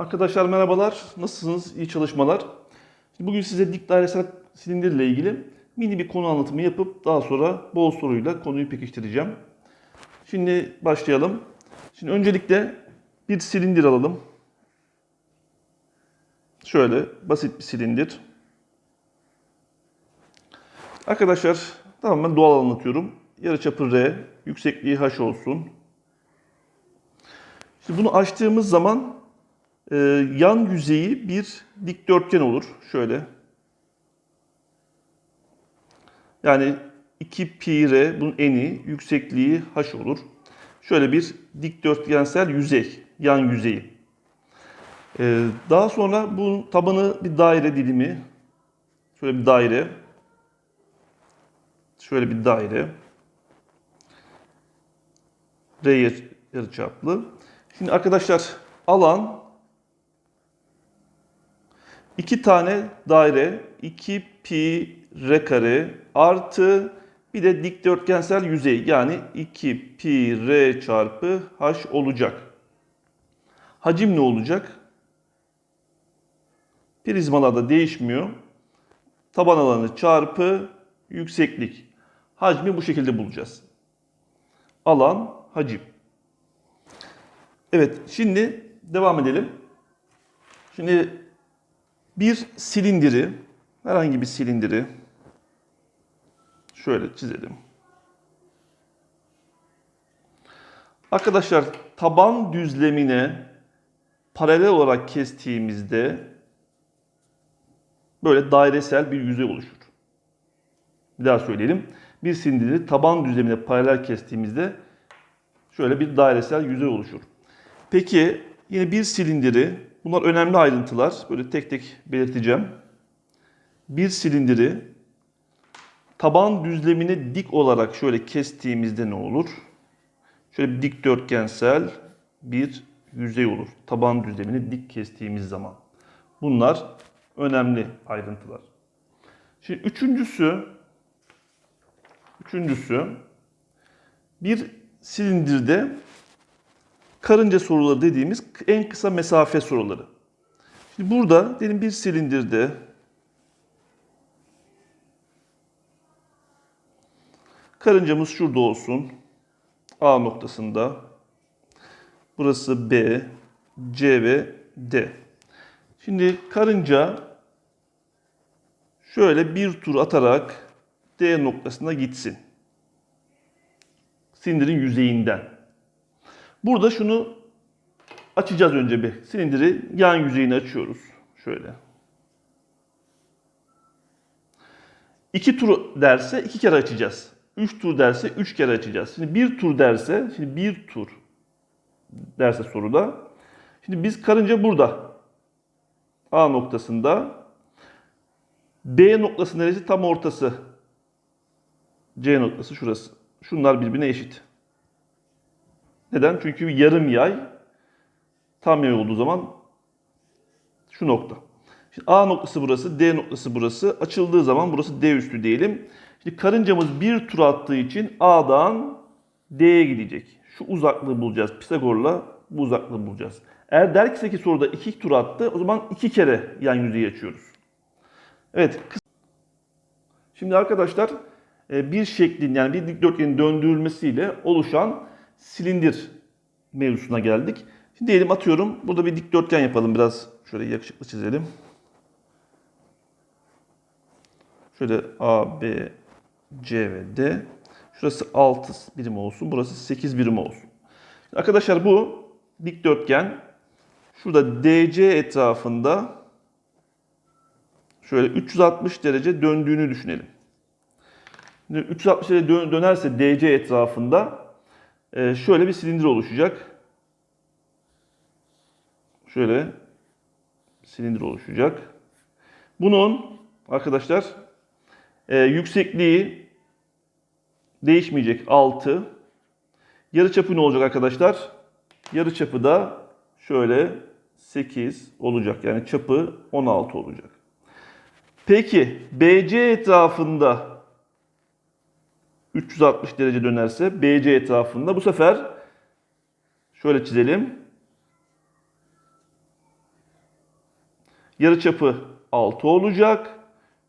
Arkadaşlar merhabalar. Nasılsınız? İyi çalışmalar. Bugün size dik dairesel silindir ile ilgili mini bir konu anlatımı yapıp daha sonra bol soruyla konuyu pekiştireceğim. Şimdi başlayalım. Şimdi öncelikle bir silindir alalım. Şöyle basit bir silindir. Arkadaşlar tamamen doğal anlatıyorum. Yarıçapı R, yüksekliği H olsun. Şimdi bunu açtığımız zaman e, yan yüzeyi bir dikdörtgen olur. Şöyle. Yani 2 pi r bunun eni, yüksekliği h olur. Şöyle bir dikdörtgensel yüzey, yan yüzeyi. E, daha sonra bu tabanı bir daire dilimi. Şöyle bir daire. Şöyle bir daire. R yarıçaplı. Şimdi arkadaşlar alan iki tane daire 2 pi r kare artı bir de dikdörtgensel yüzey yani 2 pi r çarpı h olacak. Hacim ne olacak? Prizmalarda değişmiyor. Taban alanı çarpı yükseklik. Hacmi bu şekilde bulacağız. Alan, hacim. Evet, şimdi devam edelim. Şimdi bir silindiri, herhangi bir silindiri şöyle çizelim. Arkadaşlar taban düzlemine paralel olarak kestiğimizde böyle dairesel bir yüzey oluşur. Bir daha söyleyelim. Bir silindiri taban düzlemine paralel kestiğimizde şöyle bir dairesel yüzey oluşur. Peki yine bir silindiri, bunlar önemli ayrıntılar. Böyle tek tek belirteceğim. Bir silindiri taban düzlemine dik olarak şöyle kestiğimizde ne olur? Şöyle bir dikdörtgensel bir yüzey olur. Taban düzlemini dik kestiğimiz zaman. Bunlar önemli ayrıntılar. Şimdi üçüncüsü, üçüncüsü bir silindirde karınca soruları dediğimiz en kısa mesafe soruları. Şimdi burada diyelim bir silindirde karıncamız şurada olsun. A noktasında. Burası B, C ve D. Şimdi karınca şöyle bir tur atarak D noktasına gitsin. Silindirin yüzeyinden. Burada şunu açacağız önce bir. Silindiri yan yüzeyini açıyoruz. Şöyle. İki tur derse iki kere açacağız. Üç tur derse üç kere açacağız. Şimdi bir tur derse, şimdi bir tur derse soruda. Şimdi biz karınca burada. A noktasında. B noktası neresi? Tam ortası. C noktası şurası. Şunlar birbirine eşit. Neden? Çünkü yarım yay tam yay olduğu zaman şu nokta. Şimdi A noktası burası, D noktası burası. Açıldığı zaman burası D üstü diyelim. Şimdi karıncamız bir tur attığı için A'dan D'ye gidecek. Şu uzaklığı bulacağız. Pisagor'la bu uzaklığı bulacağız. Eğer der ki soruda iki tur attı o zaman iki kere yan yüzeyi açıyoruz. Evet. Şimdi arkadaşlar e, bir şeklin yani bir dikdörtgenin döndürülmesiyle oluşan silindir mevzusuna geldik. Şimdi diyelim atıyorum burada bir dikdörtgen yapalım biraz şöyle yakışıklı çizelim. Şöyle A, B, C ve D. Şurası 6 birim olsun. Burası 8 birim olsun. Arkadaşlar bu dikdörtgen şurada DC etrafında şöyle 360 derece döndüğünü düşünelim. Şimdi 360 derece dö- dönerse DC etrafında şöyle bir silindir oluşacak. Şöyle silindir oluşacak. Bunun arkadaşlar e, yüksekliği değişmeyecek 6. Yarıçapı ne olacak arkadaşlar? Yarıçapı da şöyle 8 olacak. Yani çapı 16 olacak. Peki BC etrafında 360 derece dönerse BC etrafında bu sefer şöyle çizelim. Yarıçapı 6 olacak.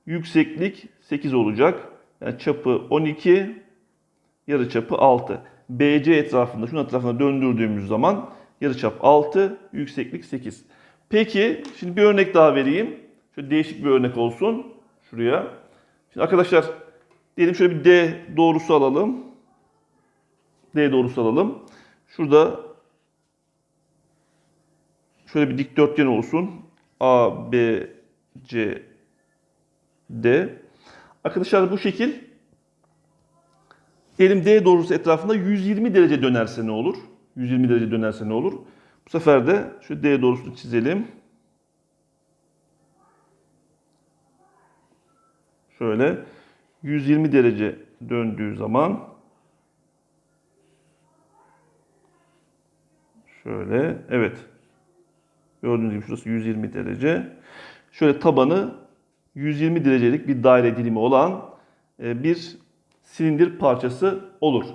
Yükseklik 8 olacak. Yani çapı 12, yarıçapı 6. BC etrafında, şunun etrafında döndürdüğümüz zaman yarıçap 6, yükseklik 8. Peki, şimdi bir örnek daha vereyim. Şöyle değişik bir örnek olsun. Şuraya. Şimdi arkadaşlar, diyelim şöyle bir D doğrusu alalım. D doğrusu alalım. Şurada şöyle bir dikdörtgen olsun. A, B, C, D. Arkadaşlar bu şekil diyelim D doğrusu etrafında 120 derece dönerse ne olur? 120 derece dönerse ne olur? Bu sefer de şu D doğrusunu çizelim. Şöyle 120 derece döndüğü zaman şöyle evet gördüğünüz gibi şurası 120 derece. Şöyle tabanı 120 derecelik bir daire dilimi olan e, bir silindir parçası olur.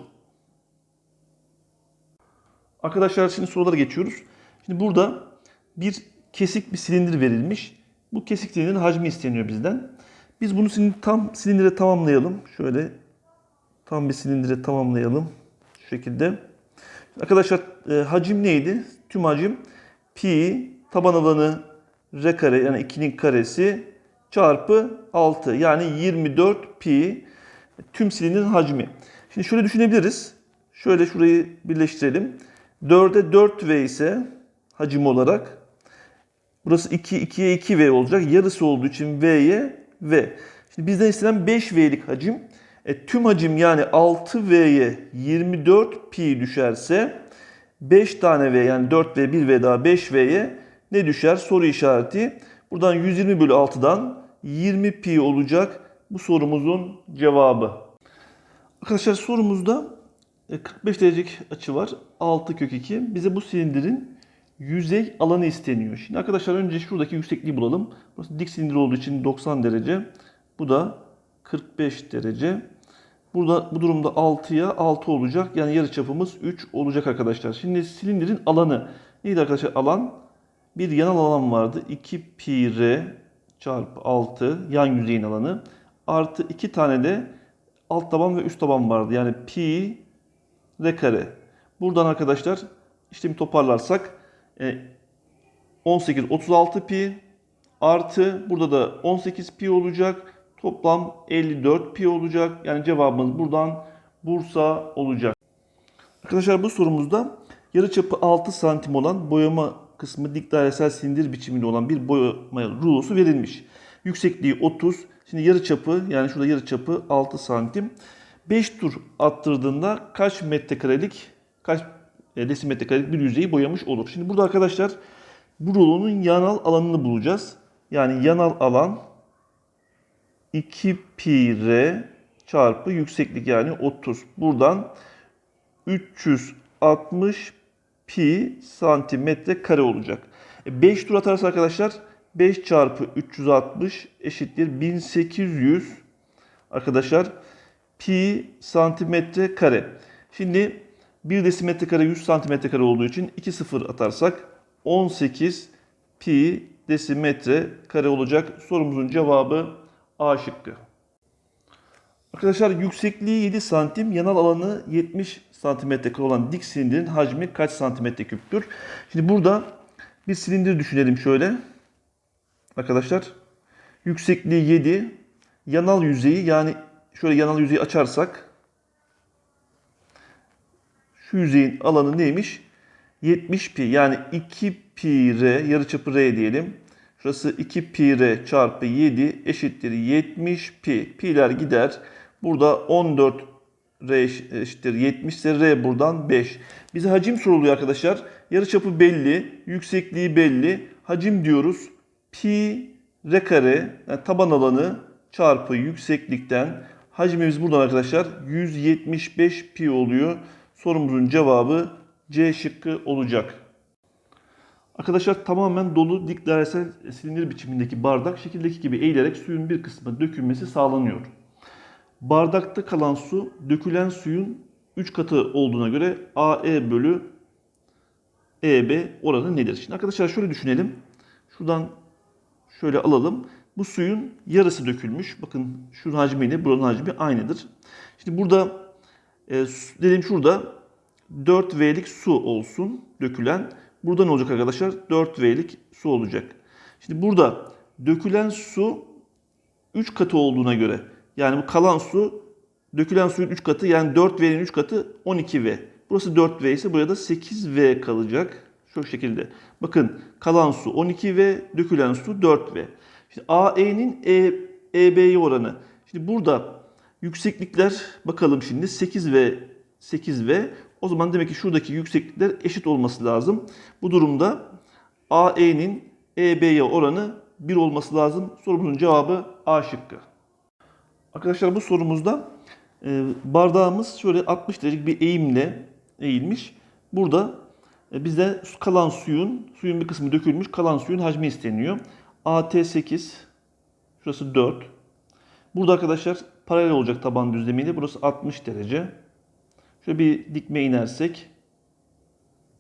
Arkadaşlar şimdi sorulara geçiyoruz. Şimdi burada bir kesik bir silindir verilmiş. Bu kesik silindirin hacmi isteniyor bizden. Biz bunu tam silindire tamamlayalım. Şöyle tam bir silindire tamamlayalım. Şu şekilde. Arkadaşlar e, hacim neydi? Tüm hacim pi taban alanı r kare yani 2'nin karesi çarpı 6 yani 24 pi tüm silindirin hacmi. Şimdi şöyle düşünebiliriz. Şöyle şurayı birleştirelim. 4'e 4V ise hacim olarak burası 2 2'ye 2V olacak. Yarısı olduğu için V'ye V. Şimdi bizden istenen 5V'lik hacim. E, tüm hacim yani 6V'ye 24 pi düşerse 5 tane V yani 4V 1V daha 5V'ye ne düşer? Soru işareti. Buradan 120 bölü 6'dan 20 pi olacak bu sorumuzun cevabı. Arkadaşlar sorumuzda e, 45 derecelik açı var. 6 kök 2. Bize bu silindirin yüzey alanı isteniyor. Şimdi arkadaşlar önce şuradaki yüksekliği bulalım. Burası dik silindir olduğu için 90 derece. Bu da 45 derece. Burada bu durumda 6'ya 6 olacak. Yani yarıçapımız 3 olacak arkadaşlar. Şimdi silindirin alanı neydi arkadaşlar? Alan bir yanal alan vardı. 2 pi r çarpı 6 yan yüzeyin alanı. Artı 2 tane de alt taban ve üst taban vardı. Yani pi r kare. Buradan arkadaşlar işlemi toparlarsak 18 36 pi artı burada da 18 pi olacak. Toplam 54 pi olacak. Yani cevabımız buradan Bursa olacak. Arkadaşlar bu sorumuzda yarıçapı 6 santim olan boyama kısmı dik dairesel silindir biçiminde olan bir boyama rulosu verilmiş. Yüksekliği 30. Şimdi yarıçapı yani şurada yarıçapı 6 santim. 5 tur attırdığında kaç metrekarelik kaç e, desimetrekarelik bir yüzeyi boyamış olur. Şimdi burada arkadaşlar bu rulonun yanal alanını bulacağız. Yani yanal alan 2 pi r çarpı yükseklik yani 30. Buradan 360 pi santimetre kare olacak. 5 tur atarsa arkadaşlar 5 çarpı 360 eşittir 1800 arkadaşlar pi santimetre kare. Şimdi 1 desimetre kare 100 santimetre kare olduğu için 2 sıfır atarsak 18 pi desimetre kare olacak. Sorumuzun cevabı A şıkkı. Arkadaşlar yüksekliği 7 santim, yanal alanı 70 santimetre kare olan dik silindirin hacmi kaç santimetre küptür? Şimdi burada bir silindir düşünelim şöyle. Arkadaşlar yüksekliği 7, yanal yüzeyi yani şöyle yanal yüzeyi açarsak şu yüzeyin alanı neymiş? 70 pi yani 2 pi r yarıçapı r diyelim. Şurası 2 pi r çarpı 7 eşittir 70 pi. Pi'ler gider. Burada 14 r eşittir 70 ise r buradan 5. Bize hacim soruluyor arkadaşlar. Yarıçapı belli, yüksekliği belli. Hacim diyoruz. Pi r kare yani taban alanı çarpı yükseklikten hacmimiz buradan arkadaşlar 175 pi oluyor. Sorumuzun cevabı C şıkkı olacak. Arkadaşlar tamamen dolu dik dairesel silindir biçimindeki bardak şekildeki gibi eğilerek suyun bir kısmı dökülmesi sağlanıyor. Bardakta kalan su dökülen suyun 3 katı olduğuna göre AE bölü EB oranı nedir? Şimdi arkadaşlar şöyle düşünelim. Şuradan şöyle alalım. Bu suyun yarısı dökülmüş. Bakın şunun hacmiyle buranın hacmi aynıdır. Şimdi burada e, diyelim şurada 4V'lik su olsun dökülen. Burada ne olacak arkadaşlar? 4V'lik su olacak. Şimdi burada dökülen su 3 katı olduğuna göre yani bu kalan su dökülen suyun 3 katı yani 4V'nin 3 katı 12V. Burası 4V ise buraya da 8V kalacak. Şu şekilde. Bakın kalan su 12V, dökülen su 4V. Şimdi AE'nin E, EB'ye oranı. Şimdi burada yükseklikler bakalım şimdi 8V 8V. O zaman demek ki şuradaki yükseklikler eşit olması lazım. Bu durumda AE'nin EB'ye oranı 1 olması lazım. Sorumuzun cevabı A şıkkı. Arkadaşlar bu sorumuzda e, bardağımız şöyle 60 derecelik bir eğimle eğilmiş. Burada e, bize kalan suyun, suyun bir kısmı dökülmüş, kalan suyun hacmi isteniyor. AT 8, şurası 4. Burada arkadaşlar paralel olacak taban düzlemiyle. Burası 60 derece. Şöyle bir dikme inersek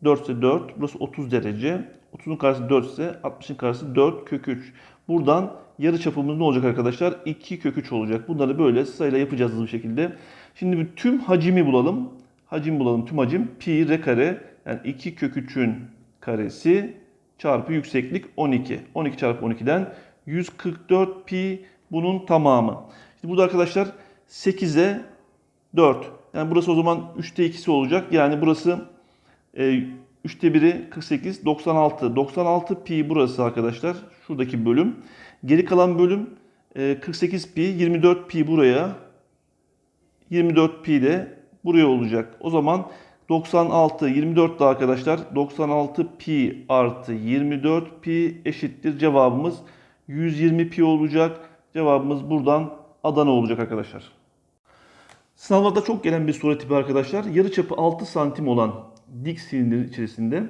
4 ise 4, burası 30 derece. 30'un karşısı 4 ise 60'ın karşısı 4 kök 3. Buradan yarı çapımız ne olacak arkadaşlar? 2 kök 3 olacak. Bunları böyle sayıyla yapacağız hızlı bir şekilde. Şimdi tüm hacimi bulalım. Hacim bulalım. Tüm hacim pi r kare yani 2 kök 3'ün karesi çarpı yükseklik 12. 12 çarpı 12'den 144 pi bunun tamamı. Şimdi burada arkadaşlar 8'e 4. Yani burası o zaman 3'te 2'si olacak. Yani burası e, 3'te 1'i 48, 96. 96 pi burası arkadaşlar. Şuradaki bölüm. Geri kalan bölüm e, 48 pi, 24 pi buraya. 24 pi de buraya olacak. O zaman 96, 24 da arkadaşlar 96 pi artı 24 pi eşittir. Cevabımız 120 pi olacak. Cevabımız buradan Adana olacak arkadaşlar. Sınavlarda çok gelen bir soru tipi arkadaşlar. Yarıçapı 6 santim olan dik silindirin içerisinde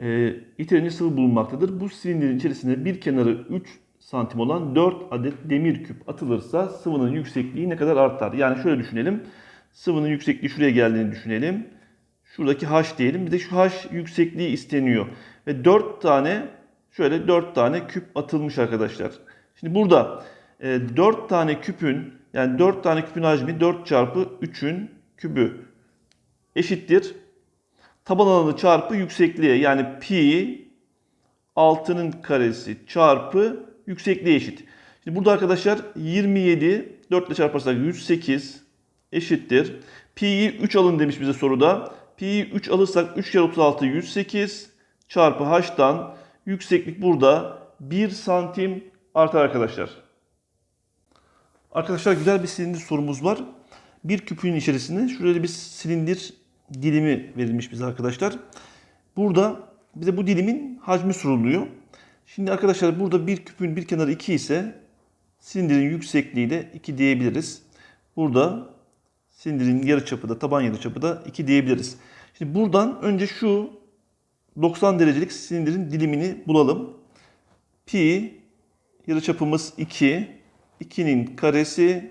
e, itirenci sıvı bulunmaktadır. Bu silindirin içerisine bir kenarı 3 santim olan 4 adet demir küp atılırsa sıvının yüksekliği ne kadar artar? Yani şöyle düşünelim. Sıvının yüksekliği şuraya geldiğini düşünelim. Şuradaki H diyelim. Bir de şu H yüksekliği isteniyor. Ve 4 tane şöyle 4 tane küp atılmış arkadaşlar. Şimdi burada e, 4 tane küpün yani 4 tane küpün hacmi 4 çarpı 3'ün kübü eşittir. Taban alanı çarpı yüksekliğe yani pi 6'nın karesi çarpı yüksekliğe eşit. Şimdi burada arkadaşlar 27 4 ile çarparsak 108 eşittir. Pi'yi 3 alın demiş bize soruda. Pi'yi 3 alırsak 3 kere 36 108 çarpı h'tan yükseklik burada 1 santim artar arkadaşlar. Arkadaşlar güzel bir silindir sorumuz var. Bir küpün içerisinde şurada bir silindir dilimi verilmiş bize arkadaşlar. Burada bize bu dilimin hacmi soruluyor. Şimdi arkadaşlar burada bir küpün bir kenarı 2 ise silindirin yüksekliği de 2 diyebiliriz. Burada silindirin yarıçapı da taban yarıçapı da 2 diyebiliriz. Şimdi buradan önce şu 90 derecelik silindirin dilimini bulalım. Pi yarıçapımız 2. 2'nin karesi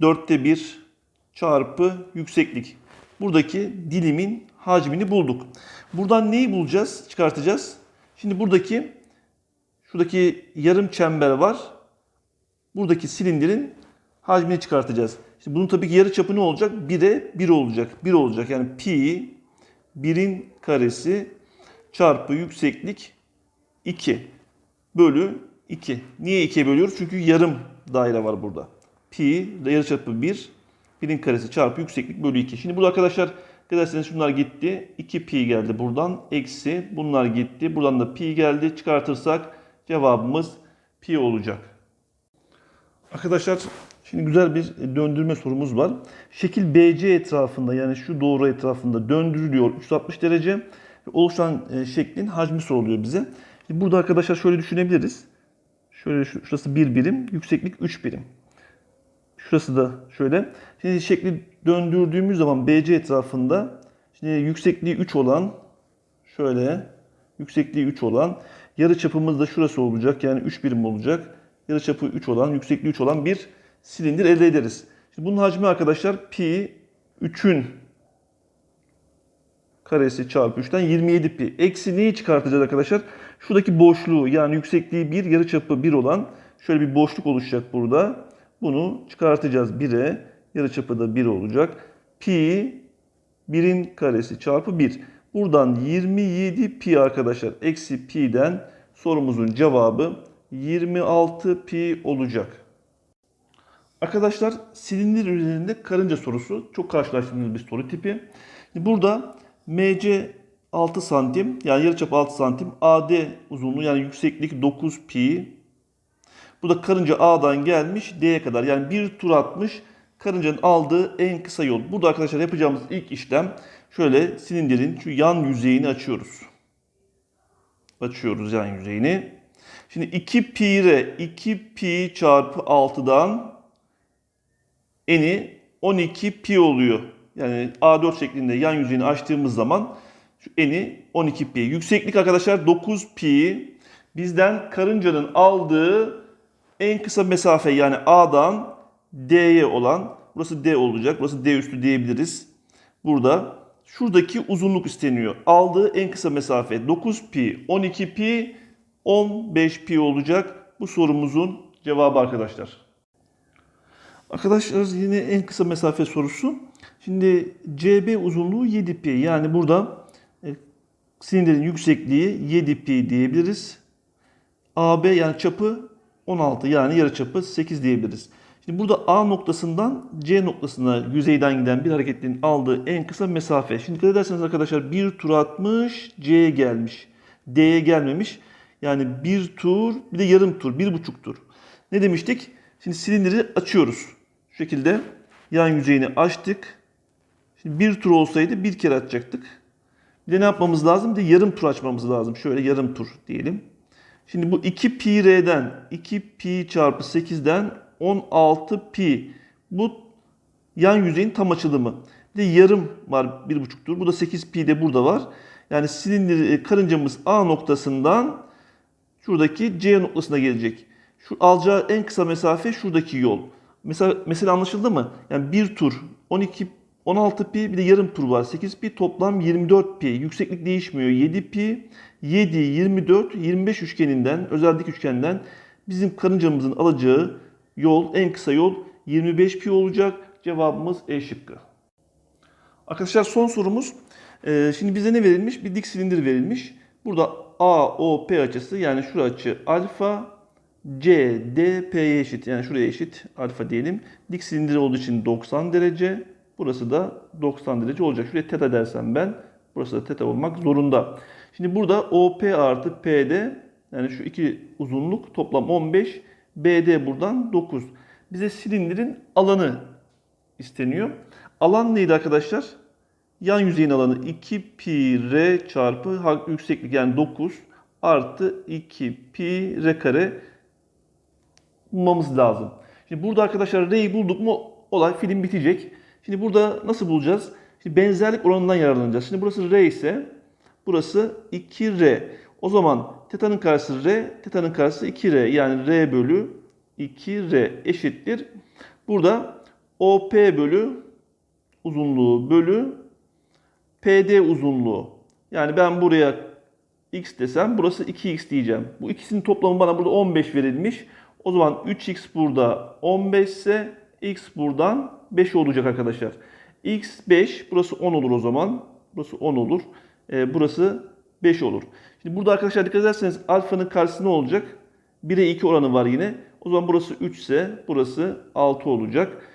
4'te 1 çarpı yükseklik. Buradaki dilimin hacmini bulduk. Buradan neyi bulacağız, çıkartacağız? Şimdi buradaki şuradaki yarım çember var. Buradaki silindirin hacmini çıkartacağız. Şimdi bunun tabii ki yarı çapı ne olacak? 1'e 1 olacak. 1 olacak. Yani pi 1'in karesi çarpı yükseklik 2 bölü 2. Niye 2'ye bölüyoruz? Çünkü yarım daire var burada. Pi yarıçapı 1. 1'in karesi çarpı yükseklik bölü 2. Şimdi burada arkadaşlar dikkat ederseniz şunlar gitti. 2 pi geldi buradan. Eksi bunlar gitti. Buradan da pi geldi. Çıkartırsak cevabımız pi olacak. Arkadaşlar şimdi güzel bir döndürme sorumuz var. Şekil BC etrafında yani şu doğru etrafında döndürülüyor 360 derece. Oluşan e, şeklin hacmi soruluyor bize. Burada arkadaşlar şöyle düşünebiliriz. Şöyle şu- şurası 1 birim, yükseklik 3 birim. Şurası da şöyle. Şimdi şekli döndürdüğümüz zaman BC etrafında şimdi yüksekliği 3 olan şöyle yüksekliği 3 olan yarı çapımız da şurası olacak. Yani 3 birim olacak. Yarı çapı 3 olan, yüksekliği 3 olan bir silindir elde ederiz. Şimdi bunun hacmi arkadaşlar pi 3'ün karesi çarpı 3'ten 27 pi. Eksi neyi çıkartacağız arkadaşlar? Şuradaki boşluğu yani yüksekliği 1, yarıçapı 1 olan şöyle bir boşluk oluşacak burada. Bunu çıkartacağız 1'e. Yarıçapı da 1 olacak. Pi 1'in karesi çarpı 1. Buradan 27 pi arkadaşlar. Eksi pi'den sorumuzun cevabı 26 pi olacak. Arkadaşlar silindir üzerinde karınca sorusu çok karşılaştığımız bir soru tipi. Burada MC 6 santim yani yarıçapı 6 santim AD uzunluğu yani yükseklik 9 pi. Burada karınca A'dan gelmiş D'ye kadar yani bir tur atmış karıncanın aldığı en kısa yol. Burada arkadaşlar yapacağımız ilk işlem şöyle silindirin şu yan yüzeyini açıyoruz. Açıyoruz yan yüzeyini. Şimdi 2 pi r 2 pi çarpı 6'dan eni 12 pi oluyor. Yani A4 şeklinde yan yüzeyini açtığımız zaman şu eni 12 pi. Yükseklik arkadaşlar 9 pi. Bizden karıncanın aldığı en kısa mesafe yani A'dan D'ye olan burası D olacak. Burası D üstü diyebiliriz. Burada şuradaki uzunluk isteniyor. Aldığı en kısa mesafe 9 pi, 12 pi, 15 pi olacak. Bu sorumuzun cevabı arkadaşlar. Arkadaşlar yine en kısa mesafe sorusu. Şimdi CB uzunluğu 7 pi. Yani burada e, silindirin yüksekliği 7 pi diyebiliriz. AB yani çapı 16 yani yarı çapı 8 diyebiliriz. Şimdi burada A noktasından C noktasına yüzeyden giden bir hareketin aldığı en kısa mesafe. Şimdi dikkat ederseniz arkadaşlar bir tur atmış C'ye gelmiş. D'ye gelmemiş. Yani bir tur bir de yarım tur, bir buçuk tur. Ne demiştik? Şimdi silindiri açıyoruz. Şu şekilde yan yüzeyini açtık. Şimdi bir tur olsaydı bir kere açacaktık. Bir de ne yapmamız lazım? Bir de yarım tur açmamız lazım. Şöyle yarım tur diyelim. Şimdi bu 2 pi r'den 2 pi çarpı 8'den 16 pi. Bu yan yüzeyin tam açılımı. Bir de yarım var 1,5 tur. Bu da 8 pi de burada var. Yani silindir e, karıncamız A noktasından şuradaki C noktasına gelecek. Şu alacağı en kısa mesafe şuradaki yol. Mesela mesela anlaşıldı mı? Yani bir tur 12 16 pi bir de yarım tur var. 8 pi toplam 24 pi. Yükseklik değişmiyor. 7 pi 7 24 25 üçgeninden özel dik üçgenden bizim karıncamızın alacağı yol en kısa yol 25 pi olacak. Cevabımız E şıkkı. Arkadaşlar son sorumuz. Ee, şimdi bize ne verilmiş? Bir dik silindir verilmiş. Burada AOP açısı yani şu açı alfa CDP'ye eşit. Yani şuraya eşit alfa diyelim. Dik silindir olduğu için 90 derece. Burası da 90 derece olacak. Şuraya teta dersem ben. Burası da teta olmak zorunda. Şimdi burada OP artı PD yani şu iki uzunluk toplam 15. BD buradan 9. Bize silindirin alanı isteniyor. Alan neydi arkadaşlar? Yan yüzeyin alanı 2 pi r çarpı yükseklik yani 9 artı 2 pi r kare bulmamız lazım. Şimdi burada arkadaşlar r'yi bulduk mu olay film bitecek. Şimdi burada nasıl bulacağız? Şimdi benzerlik oranından yararlanacağız. Şimdi burası r ise burası 2r. O zaman teta'nın karşısı r, teta'nın karşısı 2r. Yani r bölü 2r eşittir. Burada OP bölü uzunluğu bölü PD uzunluğu. Yani ben buraya x desem burası 2x diyeceğim. Bu ikisinin toplamı bana burada 15 verilmiş. O zaman 3x burada 15 ise x buradan 5 olacak arkadaşlar. x 5 burası 10 olur o zaman. Burası 10 olur. Ee, burası 5 olur. Şimdi burada arkadaşlar dikkat ederseniz alfanın karşısı ne olacak? 1'e 2 oranı var yine. O zaman burası 3 ise burası 6 olacak.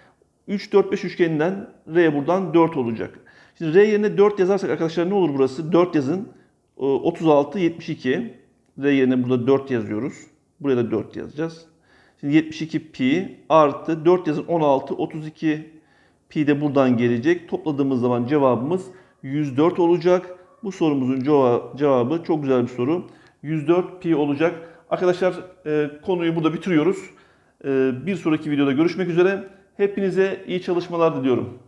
3, 4, 5 üçgeninden R buradan 4 olacak. Şimdi R yerine 4 yazarsak arkadaşlar ne olur burası? 4 yazın. 36, 72. R yerine burada 4 yazıyoruz. Buraya da 4 yazacağız. Şimdi 72 pi artı 4 yazın 16, 32 pi de buradan gelecek. Topladığımız zaman cevabımız 104 olacak. Bu sorumuzun cevabı çok güzel bir soru. 104 pi olacak. Arkadaşlar e, konuyu burada bitiriyoruz. E, bir sonraki videoda görüşmek üzere. Hepinize iyi çalışmalar diliyorum.